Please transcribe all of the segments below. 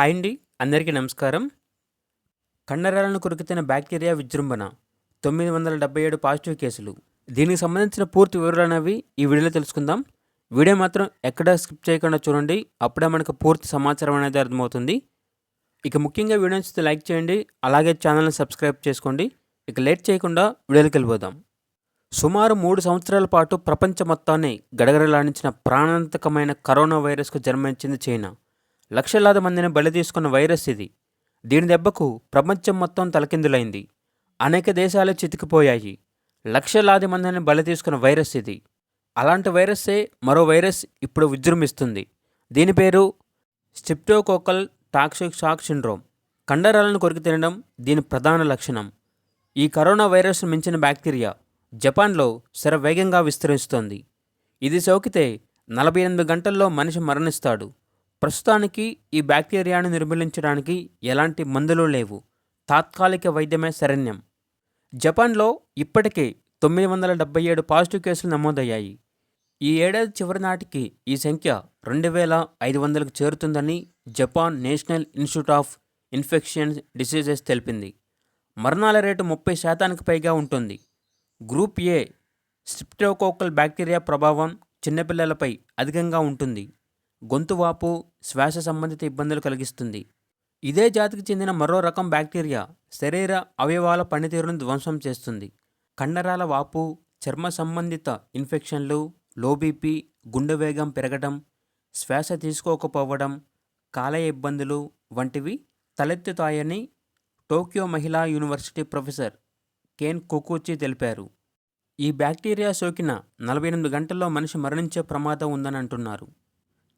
Hi అండి అందరికీ నమస్కారం. కండరాలను కొరికితిన బ్యాక్టీరియా విజృంభణ తొమ్మిది వందల డెబ్బై ఏడు పాజిటివ్ కేసులు. దీనికి సంబంధించిన పూర్తి వివరాలు అనేవి ఈ వీడియోలో తెలుసుకుందాం. వీడియో మాత్రం ఎక్కడ స్కిప్ చేయకుండా చూడండి అప్పుడే మనకు పూర్తి సమాచారం అనేది అర్థమవుతుంది. ఇక ముఖ్యంగా వీడియో నచ్చితే లైక్ చేయండి అలాగే ఛానల్ని సబ్స్క్రైబ్ చేసుకోండి. ఇక లేట్ చేయకుండా వీడియోకి వెళ్ళిపోదాం. సుమారు మూడు సంవత్సరాల పాటు ప్రపంచ మొత్తాన్ని గడగడలాడించిన ప్రాణాంతకమైన కరోనా వైరస్కు జన్మించింది చైనా. లక్షలాది మందిని బలి తీసుకున్న వైరస్ ఇది. దీని దెబ్బకు ప్రపంచం మొత్తం తలకిందులైంది. అనేక దేశాలు చితికిపోయాయి. లక్షలాది మందిని బలి తీసుకున్న వైరస్ ఇది. అలాంటి వైరస్సే మరో వైరస్ ఇప్పుడు విజృంభిస్తుంది. దీని పేరు స్టిప్టోకోకల్ టాక్సిక్ షాక్ సిండ్రోమ్. కండరాలను కొరికి తినడం దీని ప్రధాన లక్షణం. ఈ కరోనా వైరస్ను మించిన బ్యాక్టీరియా జపాన్లో శరవేగంగా విస్తరిస్తోంది. ఇది సోకితే నలభై ఎనిమిది గంటల్లో మనిషి మరణిస్తాడు. ప్రస్తుతానికి ఈ బ్యాక్టీరియాను నిర్మూలించడానికి ఎలాంటి మందులు లేవు. తాత్కాలిక వైద్యమే శరణ్యం. జపాన్లో ఇప్పటికే తొమ్మిది వందల డెబ్బై ఏడు పాజిటివ్ కేసులు నమోదయ్యాయి. ఈ ఏడాది చివరి నాటికి ఈ సంఖ్య రెండు వేల ఐదు వందలకు చేరుతుందని Japan National Institute of Infection Diseases తెలిపింది. మరణాల రేటు ముప్పై శాతానికి పైగా ఉంటుంది. గ్రూప్ ఏ స్ట్రిప్టోకోకల్ బ్యాక్టీరియా ప్రభావం చిన్నపిల్లలపై అధికంగా ఉంటుంది. గొంతు వాపు శ్వాస సంబంధిత ఇబ్బందులు కలిగిస్తుంది. ఇదే జాతికి చెందిన మరో రకం బ్యాక్టీరియా శరీర అవయవాల పనితీరును ధ్వంసం చేస్తుంది. కండరాల వాపు చర్మ సంబంధిత ఇన్ఫెక్షన్లు లో బీపీ గుండె వేగం పెరగడం శ్వాస తీసుకోకపోవడం కాలేయ ఇబ్బందులు వంటివి తలెత్తుతాయని టోక్యో మహిళా యూనివర్సిటీ ప్రొఫెసర్ కేన్ కుకూచి తెలిపారు. ఈ బ్యాక్టీరియా సోకిన నలభై ఎనిమిది గంటల్లో మనిషి మరణించే ప్రమాదం ఉందని అంటున్నారు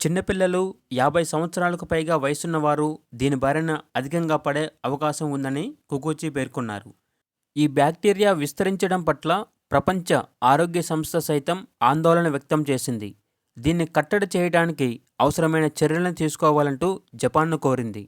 చిన్నపిల్లలు యాభై సంవత్సరాలకు పైగా వయసున్నవారు దీని బారిన అధికంగా పడే అవకాశం ఉందని కుకూచి పేర్కొన్నారు. ఈ బ్యాక్టీరియా విస్తరించడం పట్ల ప్రపంచ ఆరోగ్య సంస్థ సైతం ఆందోళన వ్యక్తం చేసింది. దీన్ని కట్టడి చేయడానికి అవసరమైన చర్యలను తీసుకోవాలంటూ జపాన్ను కోరింది.